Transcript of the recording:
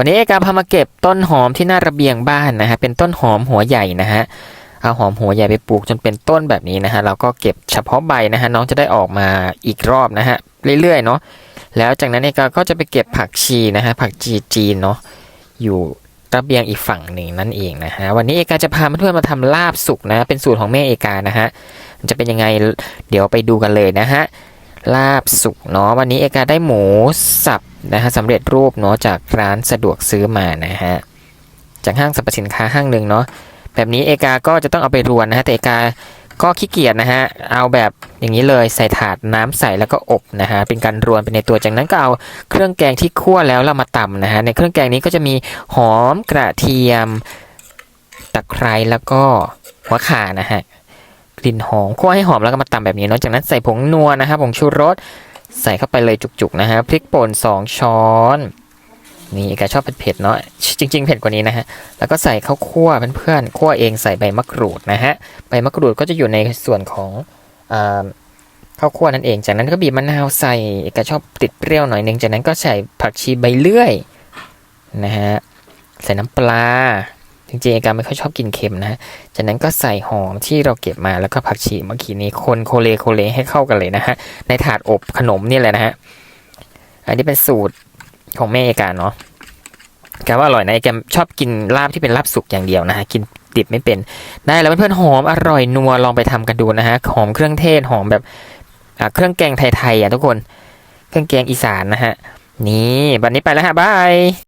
วันนี้เอกาพามาเก็บต้นหอมที่หน้าระเบียงบ้านนะฮะเป็นต้นหอมหัวใหญ่นะฮะเอาหอมหัวใหญ่ไปปลูกจนเป็นต้นแบบนี้นะฮะเราก็เก็บเฉพาะใบนะฮะน้องจะได้ออกมาอีกรอบนะฮะเรื่อยๆเนาะแล้วจากนั้นเอกาก็จะไปเก็บผักชีนะฮะผักชีจีนเนาะอยู่ระเบียงอีกฝั่งหนึ่งนั่นเองนะฮะวันนี้เอกาจะพาเพื่อนมาทำลาบสุกนะ เป็นสูตรของแม่เอกานะฮะจะเป็นยังไงเดี๋ยวไปดูกันเลยนะฮะ ลาบสุกเนาะวันนี้เอกาได้หมูสับนะฮะสำเร็จรูปเนาะจากร้านสะดวกซื้อมานะฮะจากห้างสรรพสินค้าห้างหนึ่งเนาะแบบนี้เอกาก็จะต้องเอาไปรวนนะฮะแต่เอกาก็ขี้เกียจนะฮะเอาแบบอย่างนี้เลยใส่ถาดน้ำใส่แล้วก็อบนะฮะเป็นการรวนไปในตัวจากนั้นก็เอาเครื่องแกงที่คั่วแล้วเรามาตำนะฮะในเครื่องแกงนี้ก็จะมีหอมกระเทียมตะไคร้แล้วก็หัวข่านะฮะ กลิ่นหอมคั่วให้หอมแล้วก็มาตำแบบนี้เนาะจากนั้นใส่ผงนัวนะครับผงชูรสใส่เข้าไปเลยจุกๆนะฮะพริกป่น2 ช้อนนี่แกชอบเผ็ดๆเนาะจริง ๆ เผ็ดกว่านี้นะฮะ แล้วก็ใส่ข้าวคั่วเพื่อนๆคั่วเองใส่ใบมะกรูดนะฮะ ใบมะกรูดก็จะอยู่ในส่วนของข้าวคั่วนั่นเอง จากนั้นก็บีบมะนาวใส่แกชอบติดเปรี้ยวหน่อยนึงจากนั้นก็ใส่ผักชีใบเลื่อยนะฮะ ใส่น้ำปลา จริงๆเอกาไม่ค่อยชอบกินเค็มนะ จากนั้นก็ใส่หอมที่เราเก็บมาแล้วก็ผักชีเมื่อกี้นี้คนโคเลโคเลให้เข้ากันเลยนะฮะ ในถาดอบขนมนี่แหละนะฮะ อันนี้เป็นสูตรของแม่เอกาเนาะแกว่าอร่อยนะแกชอบกินลาบที่เป็นลาบสุกอย่างเดียวนะฮะกินดิบไม่เป็น ได้แล้วเพื่อนๆหอมอร่อยนัวลองไปทำกันดูนะฮะหอมเครื่องเทศหอมแบบเครื่องแกงไทยๆอะทุกคน เครื่องแกงอีสานนะฮะนี่วันนี้ไปแล้วฮะบาย